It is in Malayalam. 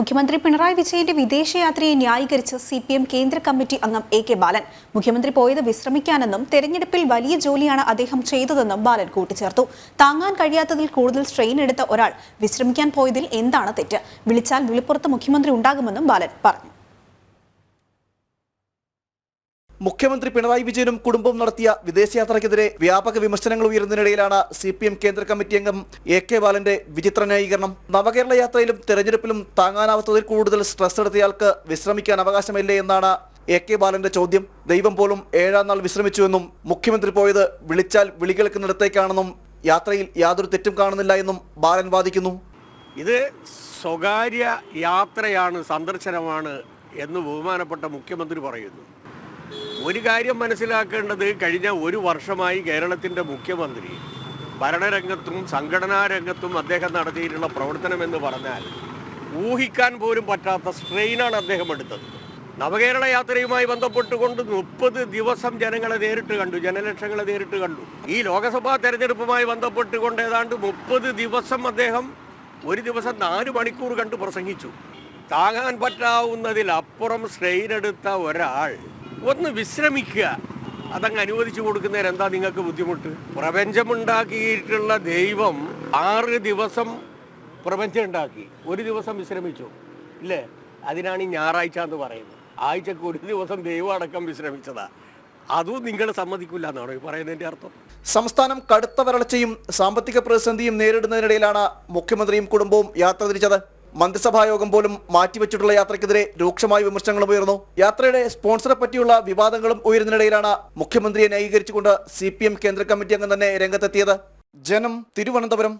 മുഖ്യമന്ത്രി പിണറായി വിജയന്റെ വിദേശയാത്രയെ ന്യായീകരിച്ച് സി പി എം കേന്ദ്ര കമ്മിറ്റി അംഗം എ കെ ബാലൻ. മുഖ്യമന്ത്രി പോയത് വിശ്രമിക്കാനെന്നും തെരഞ്ഞെടുപ്പിൽ വലിയ ജോലിയാണ് അദ്ദേഹം ചെയ്തതെന്നും ബാലൻ കൂട്ടിച്ചേർത്തു. താങ്ങാൻ കഴിയാത്തതിൽ കൂടുതൽ സ്ട്രെയിൻ എടുത്ത ഒരാൾ വിശ്രമിക്കാൻ പോയതിൽ എന്താണ് തെറ്റ്? വിളിച്ചാൽ വിളിപ്പുറത്ത് മുഖ്യമന്ത്രി ഉണ്ടാകുമെന്നും ബാലൻ പറഞ്ഞു. മുഖ്യമന്ത്രി പിണറായി വിജയനും കുടുംബവും നടത്തിയ വിദേശയാത്രയ്ക്കെതിരെ വ്യാപക വിമർശനങ്ങൾ ഉയരുന്നതിനിടയിലാണ് സി പി എം കേന്ദ്ര കമ്മിറ്റി അംഗം എ കെ ബാലന്റെ വിചിത്ര ന്യായീകരണം നവകേരള യാത്രയിലും തെരഞ്ഞെടുപ്പിലും താങ്ങാനാവാത്തതിൽ കൂടുതൽ സ്ട്രെസ് എടുത്തയാൾക്ക് വിശ്രമിക്കാൻ അവകാശമില്ലേ എന്നാണ് എ കെ ബാലന്റെ ചോദ്യം. ദൈവം പോലും ഏഴാം നാൾ വിശ്രമിച്ചുവെന്നും മുഖ്യമന്ത്രി പോയത് വിളിച്ചാൽ വിളി കേൾക്കുന്നിടത്തേക്കാണെന്നും യാത്രയിൽ യാതൊരു തെറ്റും കാണുന്നില്ല എന്നും ബാലൻ വാദിക്കുന്നു. ഇത് സ്വകാര്യ യാത്രയാണ് സന്ദർശനമാണ് എന്ന് ബഹുമാനപ്പെട്ട മുഖ്യമന്ത്രി പറയുന്നു. ഒരു കാര്യം മനസ്സിലാക്കേണ്ടത് കഴിഞ്ഞ ഒരു വർഷമായി കേരളത്തിന്റെ മുഖ്യമന്ത്രി ഭരണരംഗത്തും സംഘടനാ രംഗത്തും അദ്ദേഹം നടത്തിയിട്ടുള്ള പ്രവർത്തനം എന്ന് പറഞ്ഞാൽ ഊഹിക്കാൻ പോലും പറ്റാത്ത സ്ട്രെയിനാണ് അദ്ദേഹം എടുത്തത്. നവകേരള യാത്രയുമായി ബന്ധപ്പെട്ടുകൊണ്ട് മുപ്പത് ദിവസം ജനങ്ങളെ നേരിട്ട് കണ്ടു ജനലക്ഷങ്ങളെ നേരിട്ട് കണ്ടു. ഈ ലോകസഭാ തെരഞ്ഞെടുപ്പുമായി ബന്ധപ്പെട്ടുകൊണ്ട് ഏതാണ്ട് മുപ്പത് ദിവസം അദ്ദേഹം ഒരു ദിവസം നാല് മണിക്കൂർ കണ്ട് പ്രസംഗിച്ചു. താങ്ങാൻ പറ്റാവുന്നതിലപ്പുറം സ്ട്രെയിൻ എടുത്ത ഒരാൾ ഒന്ന് വിശ്രമിക്കുക. അതങ്ങ് അനുവദിച്ചു കൊടുക്കുന്നതിന് എന്താ നിങ്ങൾക്ക് ബുദ്ധിമുട്ട്? പ്രപഞ്ചമുണ്ടാക്കിയിട്ടുള്ള ദൈവം ആറ് ദിവസം പ്രപഞ്ചം ഉണ്ടാക്കി. ഒരു ദിവസം വിശ്രമിച്ചു. ഇല്ലേ? അതിനാണ് ഈ ഞായറാഴ്ച എന്ന് പറയുന്നത്. ആഴ്ചക്ക് ഒരു ദിവസം ദൈവം അടക്കം വിശ്രമിച്ചതാ. അതും നിങ്ങൾ സമ്മതിക്കില്ല എന്നാണ് ഈ പറയുന്നതിന്റെ അർത്ഥം. സംസ്ഥാനം കടുത്ത വരൾച്ചയും സാമ്പത്തിക പ്രതിസന്ധിയും നേരിടുന്നതിനിടയിലാണ് മുഖ്യമന്ത്രിയും കുടുംബവും യാത്ര തിരിച്ചത്. മന്ത്രിസഭാ യോഗം പോലും മാറ്റിവെച്ചിട്ടുള്ള യാത്രയ്ക്കെതിരെ രൂക്ഷമായ വിമർശനങ്ങളും ഉയർന്നു. യാത്രയുടെ സ്പോൺസറെ പറ്റിയുള്ള വിവാദങ്ങളും ഉയരുന്നതിനിടയിലാണ് മുഖ്യമന്ത്രിയെ ന്യായീകരിച്ചുകൊണ്ട് സി കേന്ദ്ര കമ്മിറ്റി അംഗം തന്നെ രംഗത്തെത്തിയത്. ജനം തിരുവനന്തപുരം